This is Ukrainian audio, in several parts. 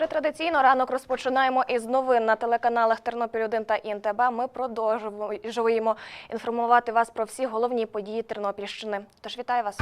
Вже традиційно ранок розпочинаємо із новин на телеканалах Тернопіль 1 та ІНТБ. Ми продовжуємо інформувати вас про всі головні події Тернопільщини. Тож вітаю вас.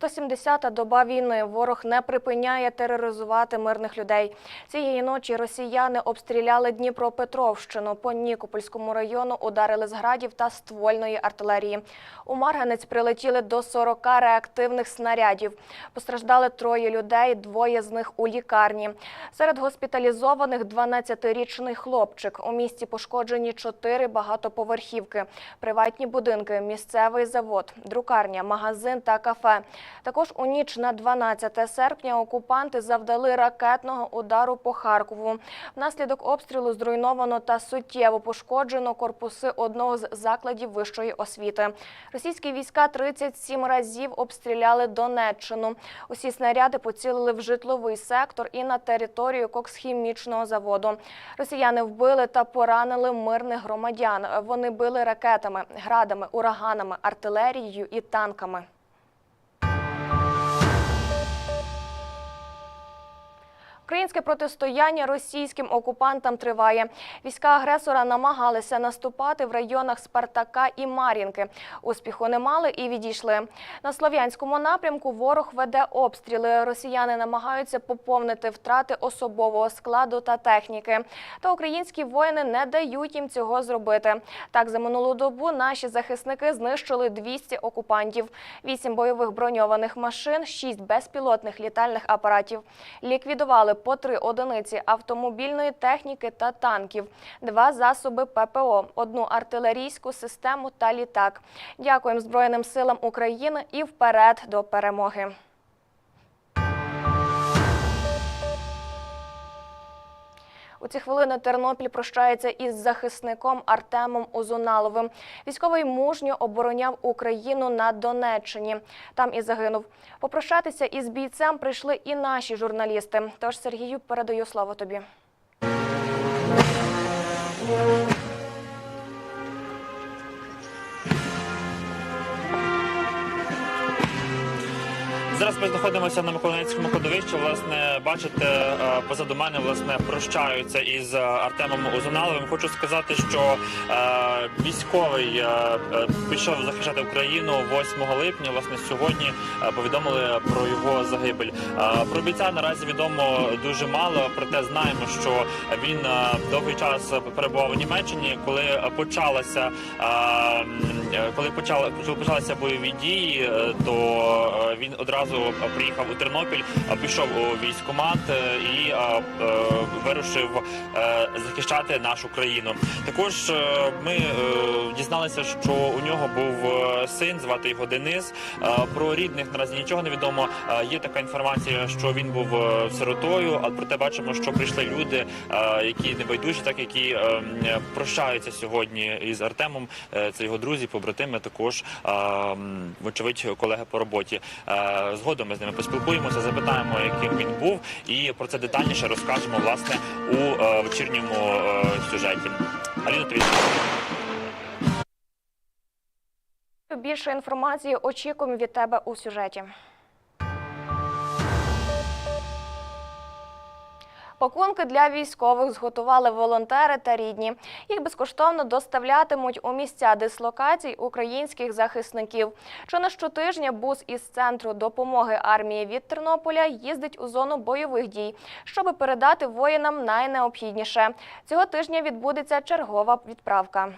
170-та доба війни. Ворог не припиняє тероризувати мирних людей. Цієї ночі росіяни обстріляли Дніпропетровщину. По Нікопольському району ударили з градів та ствольної артилерії. У Марганець прилетіли до 40 реактивних снарядів. Постраждали троє людей, двоє з них у лікарні. Серед госпіталізованих 12-річний хлопчик. У місті пошкоджені чотири багатоповерхівки, приватні будинки, місцевий завод, друкарня, магазин та кафе. Також у ніч на 12 серпня окупанти завдали ракетного удару по Харкову. Внаслідок обстрілу зруйновано та суттєво пошкоджено корпуси одного з закладів вищої освіти. Російські війська 37 разів обстріляли Донеччину. Усі снаряди поцілили в житловий сектор і на територію коксхімічного заводу. Росіяни вбили та поранили мирних громадян. Вони били ракетами, градами, ураганами, артилерією і танками. Українське протистояння російським окупантам триває. Війська агресора намагалися наступати в районах Спартака і Мар'їнки. Успіху не мали і відійшли. На Слов'янському напрямку ворог веде обстріли. Росіяни намагаються поповнити втрати особового складу та техніки. Та українські воїни не дають їм цього зробити. Так, за минулу добу наші захисники знищили 200 окупантів, 8 бойових броньованих машин, 6 безпілотних літальних апаратів. Ліквідували по три одиниці автомобільної техніки та танків, два засоби ППО, одну артилерійську систему та літак. Дякуємо Збройним силам України і вперед до перемоги. У ці хвилини Тернопіль прощається із захисником Артемом Узуналовим. Військовий мужньо обороняв Україну на Донеччині. Там і загинув. Попрощатися із бійцем прийшли і наші журналісти. Тож Сергію передаю слово тобі. Зараз ми знаходимося на Миколаївському кладовищі. Власне, бачите, е, позаду мене власне прощаються із е, Артемом Озуналовим. Хочу сказати, що е, військовий е, е, пішов захищати Україну 8 липня. Власне, сьогодні повідомили про його загибель. Е, про бійця наразі відомо дуже мало, проте знаємо, що він довгий час перебував у Німеччині, коли почалася е, коли почали почалися бойові дії, то він одразу приїхав у Тернопіль, е, пішов у військкомат е, і е, е, вирушив е, захищати нашу країну. Також е, ми е, дізналися, що у нього був е, син, звати його Денис. Е, Про рідних наразі нічого не відомо. Е, Є така інформація, що він був е, сиротою, але проте бачимо, що прийшли люди, е, які небайдужі, так які е, прощаються сьогодні із Артемом. Е, Це його друзі, побратими, також е, вочевидь, колеги по роботі. Згодом ми з ними поспілкуємося, запитаємо, яким він був, і про це детальніше розкажемо власне у е, вечірньому е, сюжеті. Аліна, тобі. Більше інформації очікуємо від тебе у сюжеті. Пакунки для військових зготували волонтери та рідні. Їх безкоштовно доставлятимуть у місця дислокацій українських захисників. Чи не щотижня бус із центру допомоги армії від Тернополя їздить у зону бойових дій, щоб передати воїнам найнеобхідніше. Цього тижня відбудеться чергова відправка.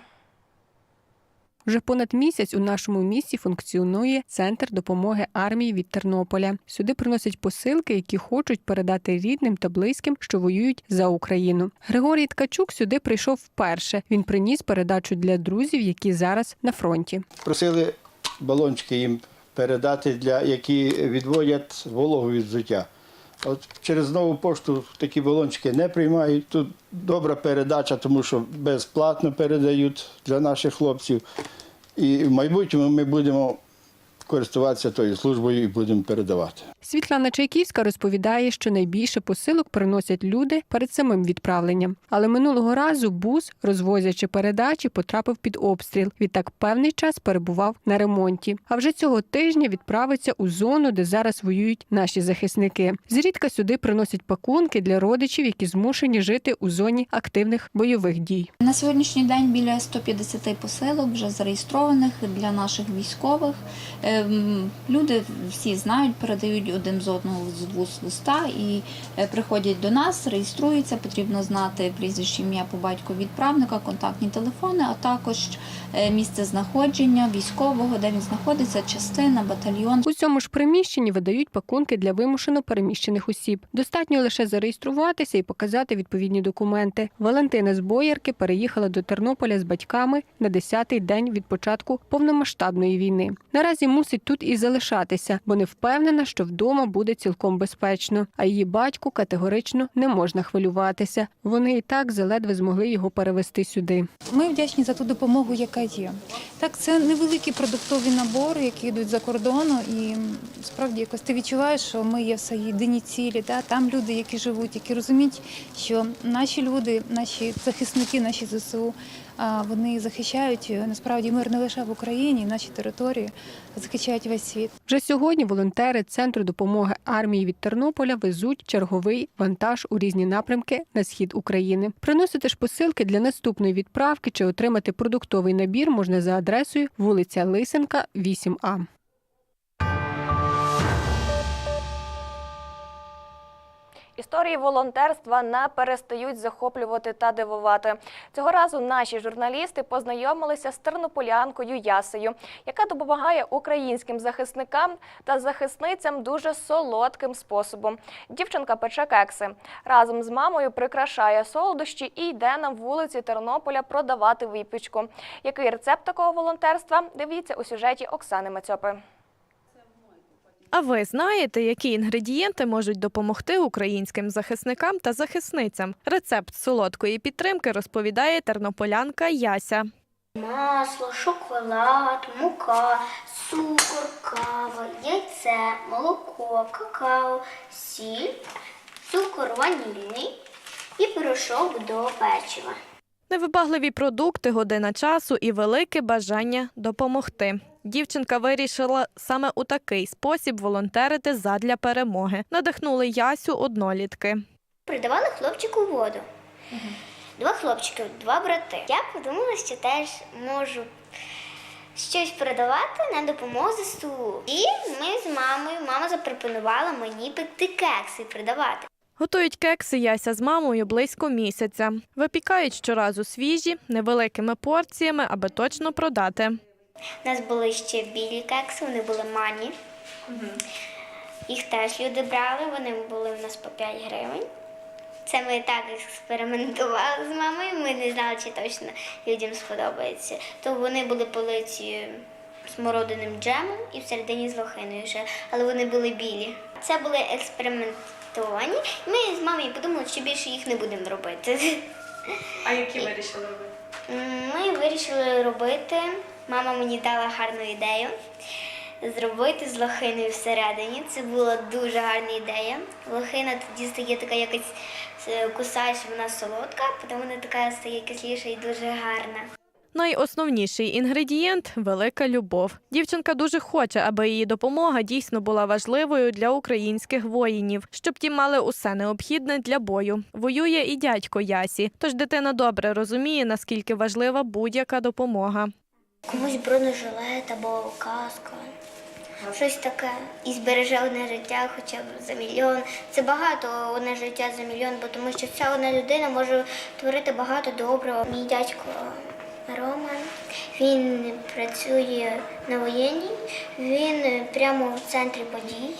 Вже понад місяць у нашому місті функціонує центр допомоги армії від Тернополя. Сюди приносять посилки, які хочуть передати рідним та близьким, що воюють за Україну. Григорій Ткачук сюди прийшов вперше. Він приніс передачу для друзів, які зараз на фронті. Просили балончики їм передати, для, які відводять вологу від взуття. От через нову пошту такі балончики не приймають. Тут добра передача, тому що безплатно передають для наших хлопців. І в майбутньому ми будемо користуватися тою службою і будемо передавати. Світлана Чайківська розповідає, що найбільше посилок приносять люди перед самим відправленням. Але минулого разу бус, розвозячи передачі, потрапив під обстріл. Відтак певний час перебував на ремонті. А вже цього тижня відправиться у зону, де зараз воюють наші захисники. Зрідка сюди приносять пакунки для родичів, які змушені жити у зоні активних бойових дій. На сьогоднішній день біля 150 посилок вже зареєстрованих для наших військових. Люди всі знають, передають один з одного з вуз листа і е, приходять до нас, реєструються. Потрібно знати прізвище, ім'я по батьку відправника, контактні телефони, а також е, місце знаходження військового, де він знаходиться, частина, батальйон. У цьому ж приміщенні видають пакунки для вимушено переміщених осіб. Достатньо лише зареєструватися і показати відповідні документи. Валентина з Боярки переїхала до Тернополя з батьками на 10-й день від початку повномасштабної війни. Наразі мусить тут і залишатися, бо не впевнена, що вдома буде цілком безпечно. А її батьку категорично не можна хвилюватися. Вони і так заледве змогли його перевести сюди. Ми вдячні за ту допомогу, яка є. Так, це невеликі продуктові набори, які йдуть за кордону, і справді якось ти відчуваєш, що ми є все єдині цілі. Да? Там люди, які живуть, які розуміють, що наші люди, наші захисники, наші ЗСУ, вони захищають е, насправді мир не лише в Україні, наші території, захищають весь світ. Вже сьогодні волонтери центру допомоги армії від Тернополя везуть черговий вантаж у різні напрямки на схід України. Приносити ж посилки для наступної відправки чи отримати продуктовий набір можна за адресою вулиця Лисенка, 8А. Історії волонтерства не перестають захоплювати та дивувати. Цього разу наші журналісти познайомилися з тернополянкою Ясею, яка допомагає українським захисникам та захисницям дуже солодким способом. Дівчинка пече кекси. Разом з мамою прикрашає солодощі і йде на вулиці Тернополя продавати випічку. Який рецепт такого волонтерства? Дивіться у сюжеті Оксани Мацьопи. А ви знаєте, які інгредієнти можуть допомогти українським захисникам та захисницям? Рецепт солодкої підтримки розповідає тернополянка Яся. Масло, шоколад, мука, цукор, кава, яйце, молоко, какао, сіль, цукор ванільний і порошок до печива. Невибагливі продукти, година часу і велике бажання допомогти. Дівчинка вирішила саме у такий спосіб волонтерити задля перемоги. Надихнули Ясю однолітки. Придавали хлопчику воду. Два хлопчики, два брати. Я подумала, що теж можу щось передавати на допомогу ЗСУ. І ми з мамою, мама запропонувала мені пекти кекси і продавати. Готують кекси Яся з мамою близько місяця. Випікають щоразу свіжі, невеликими порціями, аби точно продати. У нас були ще білі кекси, вони були мані. Їх теж люди брали, вони були у нас по 5 гривень. Це ми так експериментували з мамою, ми не знали, чи точно людям сподобається. То вони були политі смородиним джемом і всередині з лохиною ще, але вони були білі. Це були експериментовані. Ми з мамою подумали, що більше їх не будемо робити. А які вирішили робити? Ми вирішили робити. Мама мені дала гарну ідею зробити з лохиною всередині. Це була дуже гарна ідея. Лохина тоді стає така якась е, кусаєш, вона солодка, потім вона така стає кисліша і дуже гарна. Найосновніший інгредієнт велика любов. Дівчинка дуже хоче, аби її допомога дійсно була важливою для українських воїнів, щоб ті мали усе необхідне для бою. Воює і дядько Ясі, тож дитина добре розуміє, наскільки важлива будь-яка допомога. Комусь бронежилет або каска. Щось таке. І збереже одне життя хоча б за мільйон. Це багато одне життя за мільйон, бо тому що ця одна людина може творити багато доброго. Мій дядько Роман, він працює на воєнній, він прямо в центрі подій.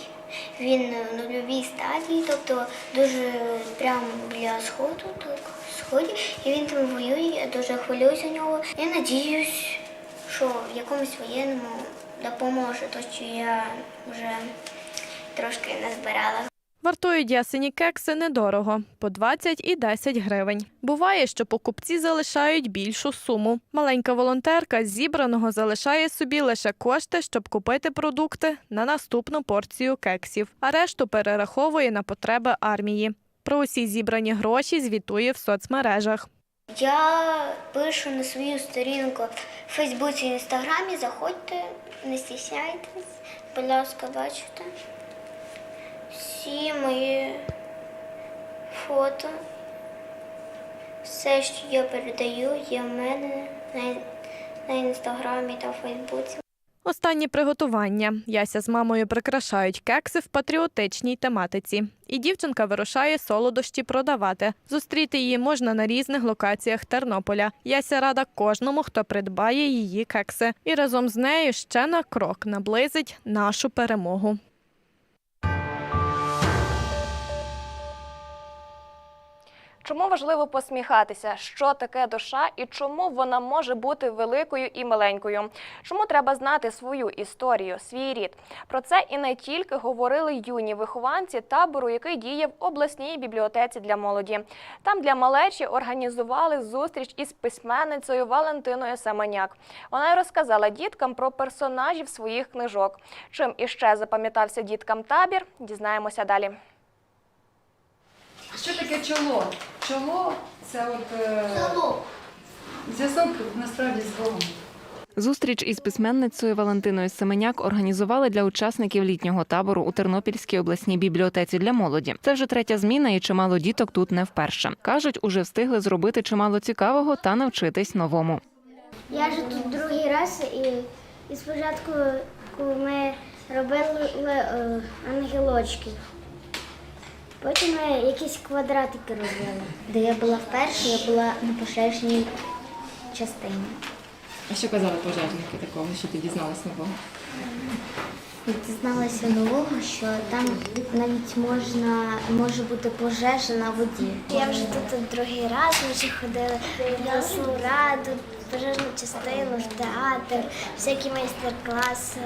Він в нульовій стадії, тобто дуже прямо біля сходу, так, сході, і він там воює, я дуже хвилююся за нього. Я надіюсь, що в якомусь воєнному допоможе, то що я вже трошки назбирала. Вартують ясені кекси недорого по 20 і 10 гривень. Буває, що покупці залишають більшу суму. Маленька волонтерка з зібраного залишає собі лише кошти, щоб купити продукти на наступну порцію кексів, а решту перераховує на потреби армії. Про усі зібрані гроші звітує в соцмережах. Я пишу на свою сторінку в Фейсбуці і Інстаграмі. Заходьте, не стісняйтесь, будь ласка, бачите. Всі мої фото. Все, що я передаю, є в мене на, на інстаграмі та Фейсбуці. Останні приготування. Яся з мамою прикрашають кекси в патріотичній тематиці. І дівчинка вирушає солодощі продавати. Зустріти її можна на різних локаціях Тернополя. Яся рада кожному, хто придбає її кекси. І разом з нею ще на крок наблизить нашу перемогу. Чому важливо посміхатися? Що таке душа і чому вона може бути великою і маленькою? Чому треба знати свою історію, свій рід? Про це і не тільки говорили юні вихованці табору, який діє в обласній бібліотеці для молоді. Там для малечі організували зустріч із письменницею Валентиною Семеняк. Вона й розказала діткам про персонажів своїх книжок. Чим іще запам'ятався діткам табір, дізнаємося далі. Що таке чоло? Чоло це от е, зв'язок насправді з Богом. Зустріч із письменницею Валентиною Семеняк організували для учасників літнього табору у Тернопільській обласній бібліотеці для молоді. Це вже третя зміна, і чимало діток тут не вперше. кажуть, уже встигли зробити чимало цікавого та навчитись новому. Я вже тут другий раз і, і спочатку ми робили е, ангелочки. Потім ми якісь квадратики робили. Де я була вперше, я була на пожежній частині. А що казали пожежники такого, що ти дізналась нового? І дізналася нового, що там навіть можна може бути пожежа на воді. Я вже тут другий раз ми вже ходили в обласну раду, пожежну частину, в театр, всякі майстер-класи.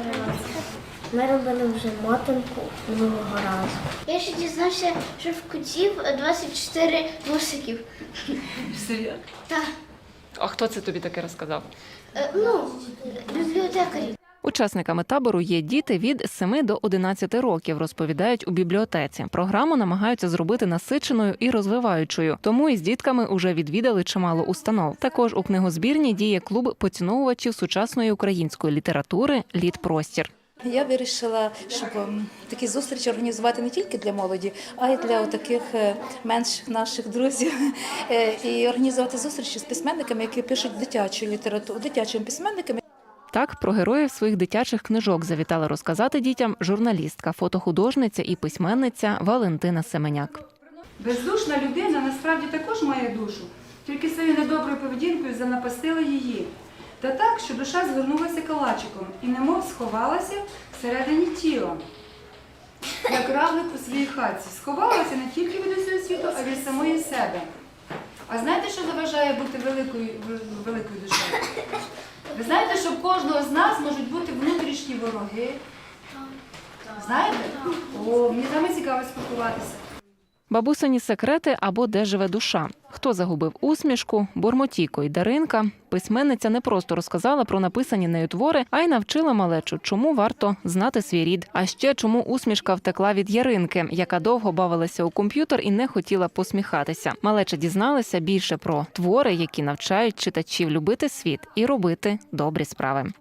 Ми робили вже мотанку минулого разу. Я ще дізнався, що в котів 24 вусиків. Серйозно? Так, А хто це тобі таке розказав? е, ну, бібліотекарі. Учасниками табору є діти від 7 до 11 років, розповідають у бібліотеці. Програму намагаються зробити насиченою і розвиваючою. Тому із дітками уже відвідали чимало установ. Також у книгозбірні діє клуб поціновувачів сучасної української літератури Літ Простір. Я вирішила, щоб ем, такі зустрічі організувати не тільки для молоді, а й для таких менших наших друзів. Е, І організувати зустрічі з письменниками, які пишуть дитячу літературу, дитячими письменниками. Так про героїв своїх дитячих книжок завітала розказати дітям журналістка, фотохудожниця і письменниця Валентина Семеняк. Бездушна людина насправді також має душу, тільки своєю недоброю поведінкою занапастила її. Та так, що душа звернулася калачиком і немов сховалася всередині тіла. Як равлик у своїй хатці. Сховалася не тільки від усього світу, а від самої себе. А знаєте, що заважає бути великою, великою душею? Ви знаєте, що в кожного з нас можуть бути внутрішні вороги? Знаєте? О, мені вами цікаво спілкуватися. Бабусині секрети або де живе душа. Хто загубив усмішку, Бурмотіко і Даринка. Письменниця не просто розказала про написані нею твори, а й навчила малечу, чому варто знати свій рід. А ще чому усмішка втекла від Яринки, яка довго бавилася у комп'ютер і не хотіла посміхатися. Малеча дізналася більше про твори, які навчають читачів любити світ і робити добрі справи.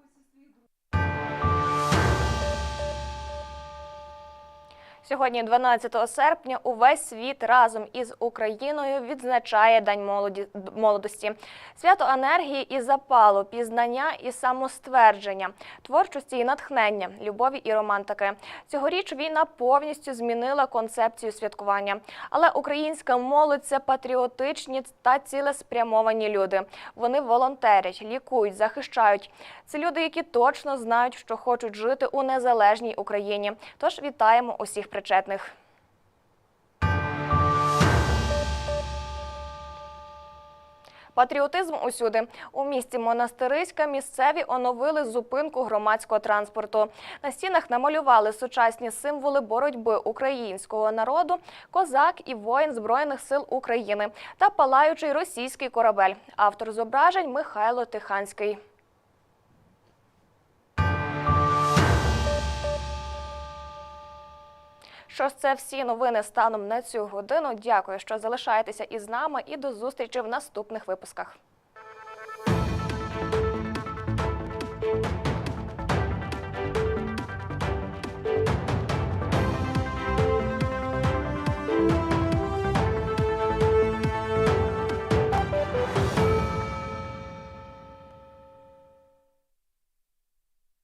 Сьогодні, 12 серпня, увесь світ разом із Україною відзначає День молоді молодості, свято енергії і запалу, пізнання і самоствердження, творчості і натхнення, любові і романтики. Цьогоріч війна повністю змінила концепцію святкування. Але українська молодь це патріотичні та цілеспрямовані люди. Вони волонтерять, лікують, захищають. Це люди, які точно знають, що хочуть жити у незалежній Україні. Тож вітаємо усіх причетних. Патріотизм усюди. У місті Монастириська місцеві оновили зупинку громадського транспорту. На стінах намалювали сучасні символи боротьби українського народу, козак і воїн Збройних сил України та палаючий російський корабель. Автор зображень Михайло Тиханський. Що ж, це всі новини станом на цю годину. Дякую, що залишаєтеся із нами і до зустрічі в наступних випусках.